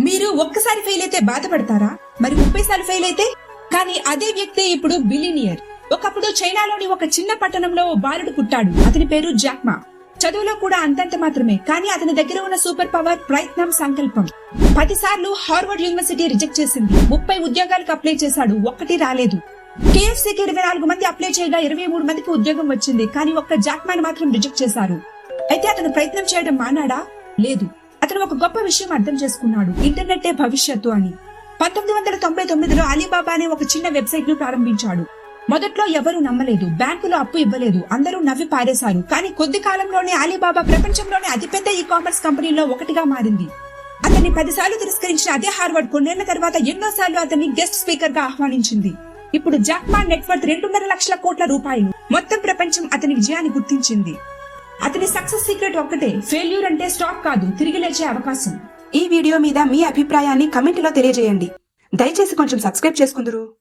మీరు ఒక్కసారి ఫెయిల్ అయితే బాధపడతారా? మరి ముప్పై సార్లు ఫెయిల్ అయితే? కానీ అదే వ్యక్తి ఇప్పుడు బిలినియర్ ఒకప్పుడు చైనాలోని ఒక చిన్న పట్టణంలో ఓ బాలుడు పుట్టాడు. అతని పేరు జాక్మా. చదువులో కూడా అంతంత మాత్రమే. కానీ అతని దగ్గర ఉన్న సూపర్ పవర్ ప్రయత్నం సంకల్పం. పదిసార్లు హార్వర్డ్ యూనివర్సిటీ రిజెక్ట్ చేసింది. ముప్పై ఉద్యోగాలకు అప్లై చేశాడు. ఒక్కటి రాలేదు. కేఎఫ్సీకి ఇరవై నాలుగు మంది అప్లై చేయగా ఇరవై మూడు మందికి ఉద్యోగం వచ్చింది. కానీ ఒక్క జాక్మాన్ మాత్రం రిజెక్ట్ చేశారు. అయితే అతను ప్రయత్నం చేయడం మానాడా? లేదు. అతను ఒక గొప్ప విషయం అర్థం చేసుకున్నాడు. ఇంటర్నెట్టే భవిష్యత్తు అని. పంతొమ్మిది వందల తొంభై తొమ్మిదిలో అలీబాబా అనే ఒక చిన్న వెబ్సైట్ను ప్రారంభించాడు. మొదట్లో ఎవరూ నమ్మలేదు. బ్యాంకులో అప్పు ఇవ్వలేదు. అందరూ నవ్వి పారేశారు. కానీ కొద్ది కాలంలోనే అలీబాబా ప్రపంచంలోనే అతిపెద్ద ఈ కామర్స్ కంపెనీలో ఒకటిగా మారింది. అతన్ని పదిసార్లు తిరస్కరించిన అదే హార్వర్డ్ కొన్నేళ్ళ తర్వాత ఎన్నోసార్లు అతన్ని గెస్ట్ స్పీకర్గా ఆహ్వానించింది. ఇప్పుడు జాక్మాన్ నెట్వర్క్ రెండున్నర లక్షల కోట్ల రూపాయలు. మొత్తం ప్రపంచం అతని విజయాన్ని గుర్తించింది. అతని సక్సెస్ సీక్రెట్ ఒక్కటే. ఫెయిల్యూర్ అంటే స్టాప్ కాదు తిరిగి లేచే అవకాశం. ఈ వీడియో మీద మీ అభిప్రాయాన్ని కమెంట్లో తెలియజేయండి. దయచేసి కొంచెం సబ్స్క్రైబ్ చేసుకుందరు.